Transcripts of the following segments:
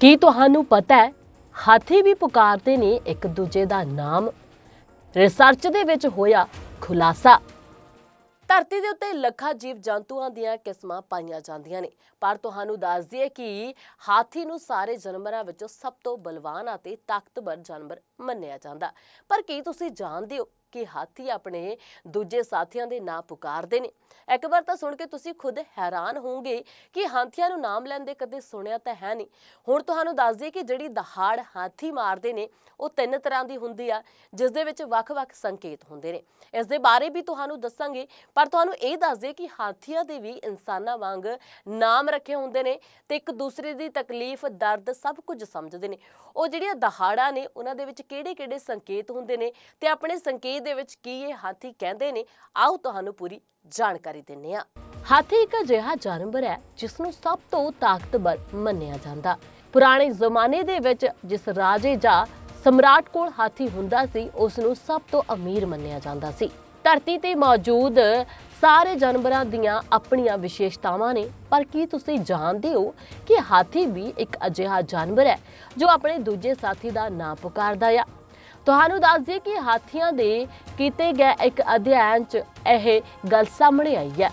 ਕੀ ਤੁਹਾਨੂੰ ਪਤਾ ਹੈ, ਹਾਥੀ ਵੀ ਪੁਕਾਰਦੇ ਨੇ ਇੱਕ ਦੂਜੇ ਦਾ ਨਾਮ? ਰਿਸਰਚ ਦੇ ਵਿੱਚ ਹੋਇਆ ਖੁਲਾਸਾ। ਧਰਤੀ ਦੇ ਉੱਤੇ ਲੱਖਾਂ ਜੀਵ ਜੰਤੂਆਂ ਦੀਆਂ ਕਿਸਮਾਂ ਪਾਈਆਂ ਜਾਂਦੀਆਂ ਨੇ। ਪਰ ਤੁਹਾਨੂੰ ਦੱਸ ਦਈਏ ਕਿ ਹਾਥੀ ਨੂੰ ਸਾਰੇ ਜਾਨਵਰਾਂ ਵਿੱਚੋਂ ਸਭ ਤੋਂ ਬਲਵਾਨ ਅਤੇ ਤਾਕਤਵਰ ਜਾਨਵਰ ਮੰਨਿਆ ਜਾਂਦਾ। ਪਰ ਕੀ ਤੁਸੀਂ ਜਾਣਦੇ ਹੋ ਕਿ ਹਾਥੀ ਆਪਣੇ ਦੂਜੇ ਸਾਥੀਆਂ ਦੇ ਨਾਂ ਪੁਕਾਰਦੇ ਨੇ? ਇੱਕ ਵਾਰ ਤਾਂ ਸੁਣ ਕੇ ਤੁਸੀਂ ਖੁਦ ਹੈਰਾਨ ਹੋਵੋਗੇ ਕਿ ਹਾਥੀਆਂ ਨੂੰ ਨਾਮ ਲੈਂਦੇ ਕਦੇ ਸੁਣਿਆ ਤਾਂ ਹੈ ਨਹੀਂ। ਹੁਣ ਤੁਹਾਨੂੰ ਦੱਸ ਦਈਏ ਕਿ ਜਿਹੜੀ ਦਹਾੜ ਹਾਥੀ ਮਾਰਦੇ ਨੇ, ਉਹ ਤਿੰਨ ਤਰ੍ਹਾਂ ਦੀ ਹੁੰਦੀ ਆ, ਜਿਸ ਦੇ ਵਿੱਚ ਵੱਖ-ਵੱਖ ਸੰਕੇਤ ਹੁੰਦੇ ਨੇ। ਇਸ ਦੇ ਬਾਰੇ ਵੀ ਤੁਹਾਨੂੰ ਦੱਸਾਂਗੇ, ਪਰ ਤੁਹਾਨੂੰ ਇਹ ਦੱਸ ਦਈਏ ਕਿ ਹਾਥੀਆਂ ਦੇ ਵੀ ਇਨਸਾਨਾਂ ਵਾਂਗ ਨਾਮ ਰੱਖੇ ਹੁੰਦੇ ਨੇ ਤੇ ਇੱਕ ਦੂਸਰੇ ਦੀ ਤਕਲੀਫ, ਦਰਦ ਸਭ ਕੁਝ ਸਮਝਦੇ ਨੇ। ਉਹ ਜਿਹੜੀਆਂ ਦਹਾੜਾਂ ਨੇ, ਉਹਨਾਂ ਦੇ ਵਿੱਚ ਕਿਹੜੇ-ਕਿਹੜੇ ਸੰਕੇਤ ਹੁੰਦੇ ਨੇ ਤੇ ਆਪਣੇ ਸੰਕੇਤ ਦੇ ਵਿੱਚ ਕੀ ਇਹ ਹਾਥੀ ਕਹਿੰਦੇ ਨੇ, ਆਓ ਤੁਹਾਨੂੰ ਪੂਰੀ ਜਾਣਕਾਰੀ ਦਿੰਨੇ ਆ ਹਾਥੀ ਇੱਕ ਅਜਿਹਾ ਜਾਨਵਰ ਹੈ ਜਿਸ ਨੂੰ ਸਭ ਤੋਂ ਤਾਕਤਵਰ ਮੰਨਿਆ ਜਾਂਦਾ। ਪੁਰਾਣੇ ਜ਼ਮਾਨੇ ਦੇ ਵਿੱਚ ਜਿਸ ਰਾਜੇ ਜਾਂ ਸਮਰਾਟ ਕੋਲ ਹਾਥੀ ਹੁੰਦਾ ਸੀ ਉਸ ਨੂੰ ਸਭ ਤੋਂ ਅਮੀਰ ਮੰਨਿਆ ਜਾਂਦਾ ਸੀ। ਧਰਤੀ ਤੇ ਮੌਜੂਦ ਸਾਰੇ ਜਾਨਵਰਾਂ ਦੀਆਂ ਆਪਣੀਆਂ ਵਿਸ਼ੇਸ਼ਤਾਵਾਂ ਨੇ। ਪਰ ਕੀ ਤੁਸੀਂ ਜਾਣਦੇ ਹੋ ਕਿ ਹਾਥੀ ਵੀ ਇੱਕ ਅਜਿਹਾ ਜਾਨਵਰ ਹੈ, ਜੋ ਆਪਣੇ ਦੂਜੇ ਸਾਥੀ ਦਾ ਨਾਂ ਪੁਕਾਰਦਾ ਆ? ਤੁਹਾਨੂੰ ਦੱਸ ਦਈਏ ਕਿ ਹਾਥੀਆਂ ਦੇ ਕੀਤੇ ਗਏ ਇੱਕ ਅਧਿਐਨ 'ਚ ਇਹ ਗੱਲ ਸਾਹਮਣੇ ਆਈ ਹੈ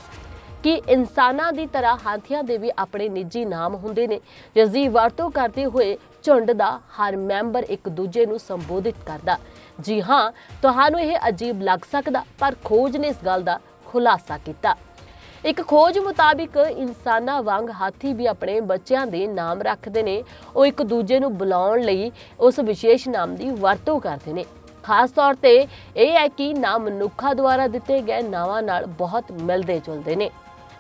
ਕਿ ਇਨਸਾਨਾਂ ਦੀ ਤਰ੍ਹਾਂ ਹਾਥੀਆਂ ਦੇ ਵੀ ਆਪਣੇ ਨਿੱਜੀ ਨਾਮ ਹੁੰਦੇ ਨੇ। ਜਿਸ ਦੀ ਵਰਤੋਂ ਕਰਦੇ ਹੋਏ ਝੁੰਡ ਦਾ ਹਰ ਮੈਂਬਰ ਇੱਕ ਦੂਜੇ ਨੂੰ ਸੰਬੋਧਿਤ ਕਰਦਾ। ਜੀ ਹਾਂ, ਤੁਹਾਨੂੰ ਇਹ ਅਜੀਬ ਲੱਗ ਸਕਦਾ, ਪਰ ਖੋਜ ਨੇ ਇਸ ਗੱਲ ਦਾ ਖੁਲਾਸਾ ਕੀਤਾ। ਇੱਕ ਖੋਜ ਮੁਤਾਬਿਕ ਇਨਸਾਨਾਂ ਵਾਂਗ ਹਾਥੀ ਵੀ ਆਪਣੇ ਬੱਚਿਆਂ ਦੇ ਨਾਮ ਰੱਖਦੇ ਨੇ। ਉਹ ਇੱਕ ਦੂਜੇ ਨੂੰ ਬੁਲਾਉਣ ਲਈ ਉਸ ਵਿਸ਼ੇਸ਼ ਨਾਮ ਦੀ ਵਰਤੋਂ ਕਰਦੇ ਨੇ। ਖਾਸ ਤੌਰ ਤੇ ਇਹ ਹੈ ਕਿ ਨਾਮ ਮਨੁੱਖਾਂ ਦੁਆਰਾ ਦਿੱਤੇ ਗਏ ਨਾਵਾਂ ਨਾਲ ਬਹੁਤ ਮਿਲਦੇ ਜੁਲਦੇ ਨੇ।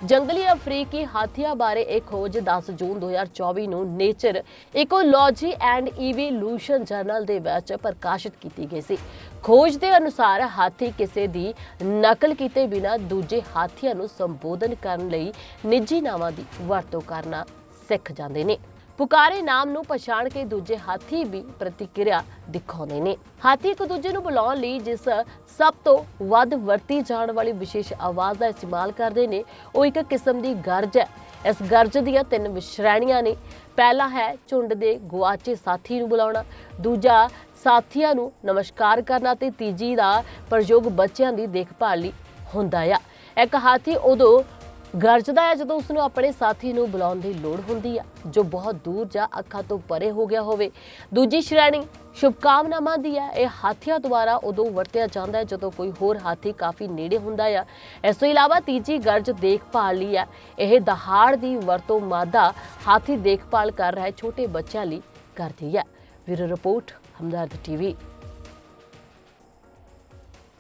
ਜੰਗਲੀ ਅਫਰੀਕੀ ਹਾਥੀਆਂ ਬਾਰੇ ਇੱਕ ਖੋਜ 10 ਜੂਨ 2024 ਨੂੰ nature ecology and evolution journal ਦੇ ਵਿੱਚ ਪ੍ਰਕਾਸ਼ਿਤ ਕੀਤੀ ਗਈ ਸੀ। ਖੋਜ ਦੇ ਅਨੁਸਾਰ ਹਾਥੀ ਕਿਸੇ ਦੀ ਨਕਲ ਕੀਤੇ ਬਿਨਾਂ ਦੂਜੇ ਹਾਥੀਆਂ ਨੂੰ ਸੰਬੋਧਨ ਕਰਨ ਲਈ ਨਿੱਜੀ ਨਾਵਾਂ ਦੀ ਵਰਤੋਂ ਕਰਨਾ ਸਿੱਖ ਜਾਂਦੇ ਨੇ। ਪੁਕਾਰੇ ਨਾਮ ਨੂੰ ਪਛਾਣ ਕੇ ਦੂਜੇ ਹਾਥੀ ਵੀ ਪ੍ਰਤੀਕਿਰਿਆ ਦਿਖਾਉਂਦੇ ਨੇ। ਹਾਥੀ ਇੱਕ ਦੂਜੇ ਨੂੰ ਬੁਲਾਉਣ ਲਈ ਜਿਸ ਸਭ ਤੋਂ ਵੱਧ ਵਰਤੀ ਜਾਣ ਵਾਲੀ ਵਿਸ਼ੇਸ਼ ਆਵਾਜ਼ ਦਾ ਇਸਤੇਮਾਲ ਕਰਦੇ ਨੇ। ਉਹ ਇੱਕ ਕਿਸਮ ਦੀ ਗਰਜ ਹੈ। ਇਸ ਗਰਜ ਦੀਆਂ ਤਿੰਨ ਸ਼੍ਰੇਣੀਆਂ ਨੇ। ਪਹਿਲਾ ਹੈ ਝੁੰਡ ਦੇ ਗੁਆਚੇ ਸਾਥੀ ਨੂੰ ਬੁਲਾਉਣਾ। ਦੂਜਾ ਸਾਥੀਆਂ ਨੂੰ ਨਮਸਕਾਰ ਕਰਨਾ ਤੇ ਤੀਜੀ ਦਾ ਪ੍ਰਯੋਗ ਬੱਚਿਆਂ ਦੀ ਦੇਖਭਾਲ ਲਈ ਹੁੰਦਾ ਆ। ਇੱਕ ਹਾਥੀ ਉਦੋਂ ਗਰਜਦਾ ਹੈ ਜਦੋਂ ਉਸ ਨੂੰ ਆਪਣੇ ਸਾਥੀ ਨੂੰ ਬੁਲਾਉਣ ਦੀ ਲੋੜ ਹੁੰਦੀ ਹੈ ਜੋ ਬਹੁਤ ਦੂਰ ਜਾਂ ਅੱਖਾਂ ਤੋਂ ਪਰੇ ਹੋ ਗਿਆ ਹੋਵੇ। ਦੂਜੀ ਸ਼੍ਰੇਣੀ ਸ਼ੁਭਕਾਮਨਾਵਾਂ ਦੀ ਹੈ। ਇਹ ਹਾਥੀਆਂ ਦੁਆਰਾ ਉਦੋਂ ਵਰਤਿਆ ਜਾਂਦਾ ਹੈ, ਜਦੋਂ ਕੋਈ ਹੋਰ ਹਾਥੀ ਕਾਫੀ ਨੇੜੇ ਹੁੰਦਾ ਹੈ ਇਸ ਤੋਂ ਇਲਾਵਾ ਤੀਜੀ ਗਰਜ ਦੇਖਭਾਲ ਲਈ ਹੈ। ਇਹ ਦਹਾੜ ਦੀ ਵਰਤੋਂ ਮਾਦਾ ਹਾਥੀ ਦੇਖਭਾਲ ਕਰ ਰਹੇ ਛੋਟੇ ਬੱਚਿਆਂ ਲਈ ਕਰਦੀ ਹੈ। Veer report, Hamdard TV.